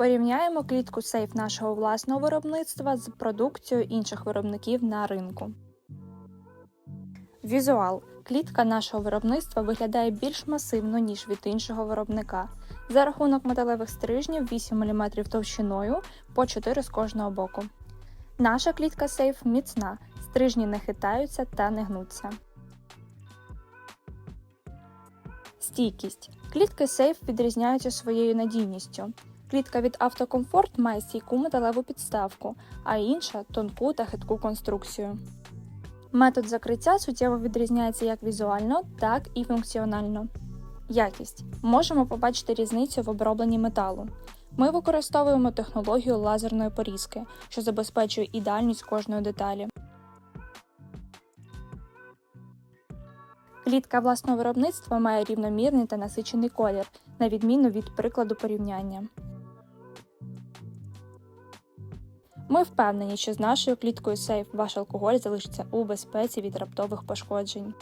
Порівняємо клітку сейф нашого власного виробництва з продукцією інших виробників на ринку. Візуал. Клітка нашого виробництва виглядає більш масивно, ніж від іншого виробника. За рахунок металевих стрижнів 8 мм товщиною по 4 з кожного боку. Наша клітка сейф міцна, стрижні не хитаються та не гнуться. Стійкість. Клітки сейф відрізняються своєю надійністю. Клітка від автокомфорт має стійку металеву підставку, а інша тонку та хитку конструкцію. Метод закриття суттєво відрізняється як візуально, так і функціонально. Якість. Можемо побачити різницю в обробленні металу. Ми використовуємо технологію лазерної порізки, що забезпечує ідеальність кожної деталі. Клітка власного виробництва має рівномірний та насичений колір, на відміну від прикладу порівняння. Ми впевнені, що з нашою кліткою сейф ваш алкоголь залишиться у безпеці від раптових пошкоджень.